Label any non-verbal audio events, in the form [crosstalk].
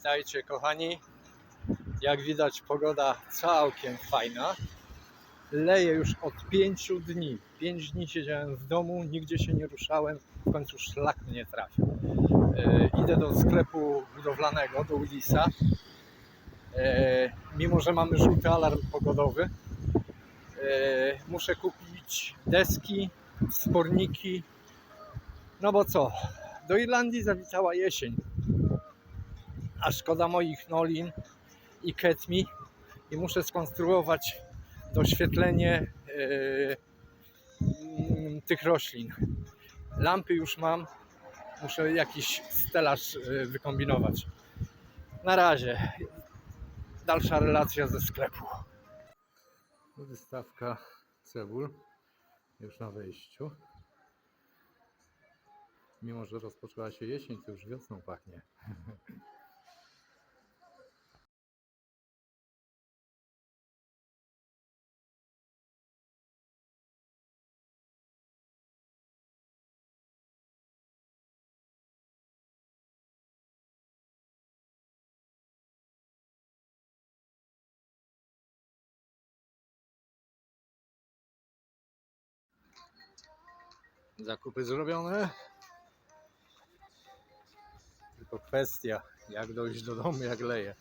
Witajcie kochani. Jak widać pogoda całkiem fajna. Leje już od pięciu dni. Pięć dni siedziałem w domu, nigdzie się nie ruszałem. W końcu szlak mnie trafił. E, idę do sklepu budowlanego, do Willisa. E, mimo, że mamy żółty alarm pogodowy, e, muszę kupić deski, sporniki. No bo co? Do Irlandii zawitała jesień a szkoda moich nolin i ketmi i muszę skonstruować doświetlenie yy, tych roślin. Lampy już mam, muszę jakiś stelaż yy, wykombinować. Na razie. Dalsza relacja ze sklepu. Wystawka cebul już na wejściu. Mimo, że rozpoczęła się jesień, to już wiosną pachnie. [laughs] Zakupy zrobione. Tylko kwestia, jak dojść do domu, jak leje.